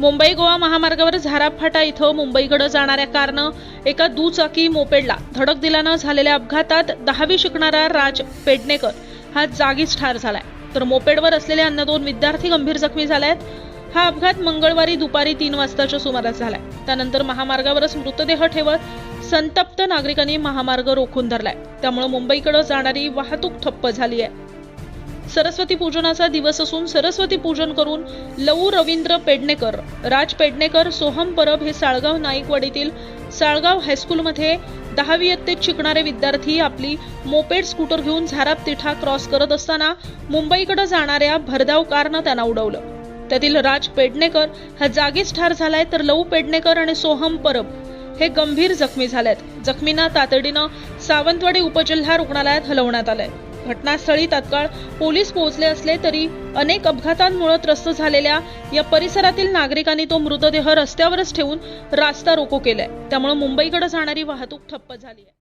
मुंबई गोवा महामार्गावर झाराफाटा इथं मुंबईकडे जाणाऱ्या कारनं एका दुचाकी मोपेडला धडक दिल्यानं झालेल्या अपघातात दहावी शिकणारा राज पेडणेकर हा जागीच ठार झालाय. तर मोपेडवर असलेले अन्य दोन विद्यार्थी गंभीर जखमी झालेत. हा अपघात मंगळवारी दुपारी तीन वाजताच्या सुमारास झालाय. त्यानंतर महामार्गावरच मृतदेह ठेवत संतप्त नागरिकांनी महामार्ग रोखून धरलाय. त्यामुळे मुंबईकडे जाणारी वाहतूक ठप्प झाली आहे सरस्वती पूजनाचा दिवस असून सरस्वती पूजन करून लऊ रवींद्र पेडणेकर राज पेडणेकर सोहम परब हे साळगाव नाईकवाडीतील साळगाव हायस्कूलमध्ये दहावी इयत्तेत शिकणारे विद्यार्थी आपली मोपेड स्कूटर घेऊन झाराप तिठा क्रॉस करत असताना मुंबईकडे जाणाऱ्या भरधाव कारनं त्यांना उडवलं. त्यातील राज पेडणेकर हा जागीच ठार झालाय तर लऊ पेडणेकर आणि सोहम परब हे गंभीर जखमी झाल्यात जखमींना तातडीनं सावंतवाडी उपजिल्हा रुग्णालयात हलवण्यात आलंय. घटनास्थळी तत्काळ पोलीस पोहोचले असले तरी अनेक अपघातांमुळे त्रस्त झालेल्या या परिसरातील नागरिकांनी तो मृतदेह रस्त्यावरच ठेवून रास्ता रोको केलाय. त्यामुळे मुंबईकडे जाणारी वाहतूक ठप्प झाली आहे.